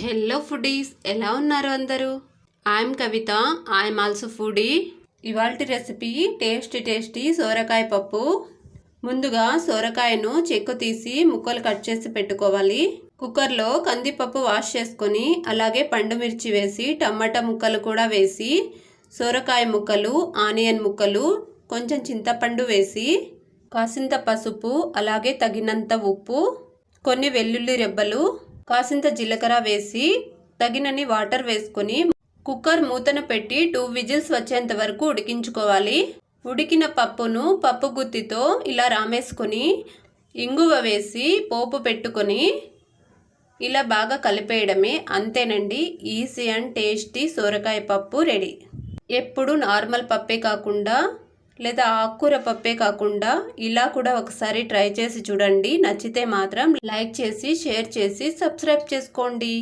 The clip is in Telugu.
హెల్లో ఫుడీస్ ఎలా ఉన్నారు అందరూ? I'm Kavitha I'm also foodie ఇవాల్టి రెసిపీ టేస్టీ టేస్టీ సోరకాయ పప్పు. ముందుగా సోరకాయను చెక్కు తీసి ముక్కలు కట్ చేసి పెట్టుకోవాలి. కుక్కర్లో కందిపప్పు వాష్ చేసుకొని అలాగే పండు మిర్చి వేసి టమాటా ముక్కలు కూడా వేసి సోరకాయ ముక్కలు ఆనియన్ ముక్కలు కొంచెం చింతపండు వేసి కాసింత పసుపు అలాగే తగినంత ఉప్పు కొన్ని వెల్లుల్లి రెబ్బలు కాసింత జీలకర్ర వేసి తగినన్ని వాటర్ వేసుకొని కుక్కర్ మూతన పెట్టి టూ విజిల్స్ వచ్చేంత వరకు ఉడికించుకోవాలి. ఉడికిన పప్పును పప్పు గుత్తితో ఇలా రామేసుకొని ఇంగువ వేసి పోపు పెట్టుకొని ఇలా బాగా కలిపేయడమే. అంతేనండి ఈజీ అండ్ టేస్టీ సోరకాయ పప్పు రెడీ. ఎప్పుడు నార్మల్ పప్పే కాకుండా లేదా ఆకుకూర పప్పే కాకుండా ఇలా కూడా ఒకసారి ట్రై చేసి చూడండి. నచ్చితే మాత్రం లైక్ చేసి షేర్ చేసి సబ్స్క్రైబ్ చేసుకోండి.